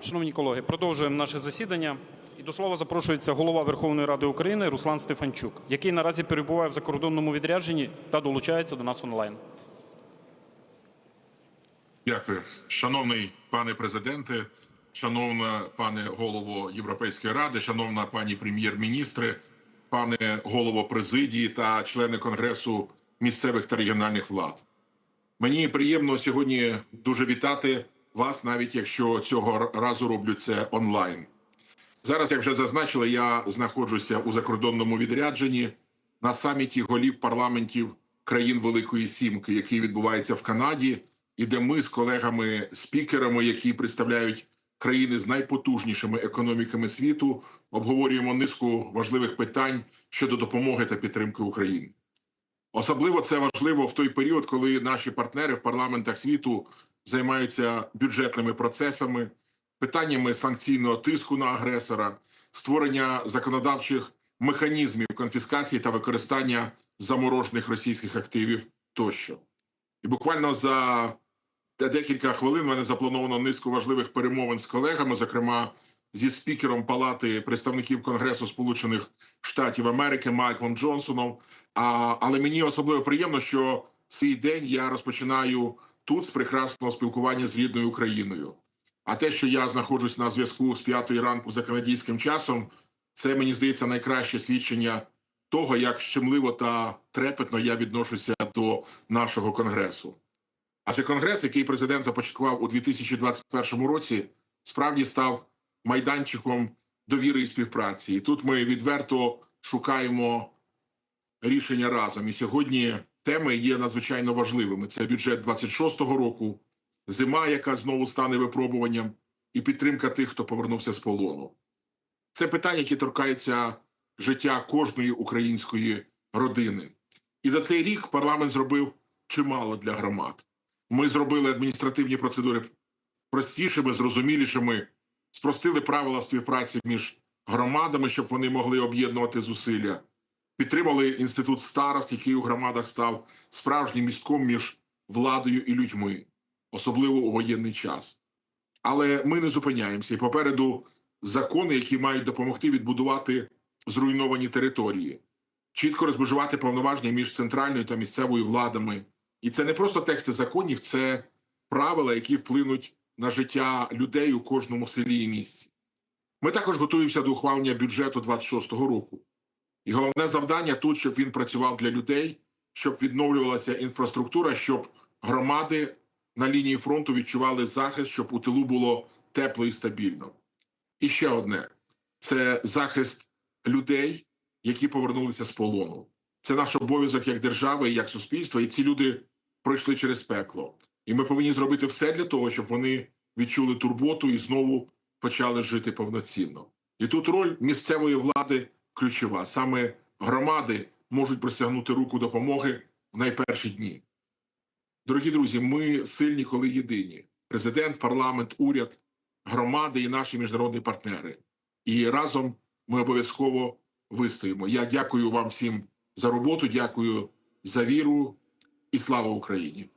Шановні колеги, продовжуємо наше засідання. І до слова запрошується голова Верховної Ради України Руслан Стефанчук, який наразі перебуває в закордонному відрядженні та долучається до нас онлайн. Дякую, шановний пане президенте, шановна пане голово Європейської ради, шановна пані прем'єр-міністри, пане голово президії та члени конгресу місцевих та регіональних влад. Мені приємно сьогодні дуже вітати вас, навіть якщо цього разу роблю це онлайн. Зараз, як вже зазначили, я знаходжуся у закордонному відрядженні на саміті голів парламентів країн Великої Сімки, який відбувається в Канаді, і де ми з колегами-спікерами, які представляють країни з найпотужнішими економіками світу, обговорюємо низку важливих питань щодо допомоги та підтримки України. Особливо це важливо в той період, коли наші партнери в парламентах світу займаються бюджетними процесами, питаннями санкційного тиску на агресора, створення законодавчих механізмів конфіскації та використання заморожених російських активів тощо. І буквально за декілька хвилин в мене заплановано низку важливих перемовин з колегами, зокрема зі спікером Палати представників Конгресу Сполучених Штатів Америки Майклом Джонсоном. А, але мені особливо приємно, що свій день я розпочинаю тут з прекрасного спілкування з рідною Україною. А те, що я знаходжусь на зв'язку з п'ятої ранку за канадським часом, це мені здається найкраще свідчення того, як щемливо та трепетно я відношуся до нашого конгресу. Адже конгрес, який президент започаткував у 2021 році, справді став майданчиком довіри і співпраці. І тут ми відверто шукаємо рішення разом. І сьогодні теми є надзвичайно важливими. Це бюджет 26-го року, зима, яка знову стане випробуванням, і підтримка тих, хто повернувся з полону. Це питання, які торкаються життя кожної української родини. І за цей рік парламент зробив чимало для громад. Ми зробили адміністративні процедури простішими, зрозумілішими, спростили правила співпраці між громадами, щоб вони могли об'єднувати зусилля. Підтримали інститут старост, який у громадах став справжнім містком між владою і людьми, особливо у воєнний час. Але ми не зупиняємося. І попереду закони, які мають допомогти відбудувати зруйновані території, чітко розмежувати повноваження між центральною та місцевою владами. І це не просто тексти законів, це правила, які вплинуть на життя людей у кожному селі і місті. Ми також готуємося до ухвалення бюджету 26-го року. І головне завдання тут, щоб він працював для людей, щоб відновлювалася інфраструктура, щоб громади на лінії фронту відчували захист, щоб у тилу було тепло і стабільно. І ще одне це захист людей, які повернулися з полону. Це наш обов'язок як держави і як суспільства, і ці люди пройшли через пекло. І ми повинні зробити все для того, щоб вони відчули турботу і знову почали жити повноцінно. І тут роль місцевої влади ключова. Саме громади можуть простягнути руку допомоги в найперші дні. Дорогі друзі, ми сильні, коли єдині: президент, парламент, уряд, громади і наші міжнародні партнери. І разом ми обов'язково вистоїмо. Я дякую вам всім за роботу, дякую за віру і слава Україні.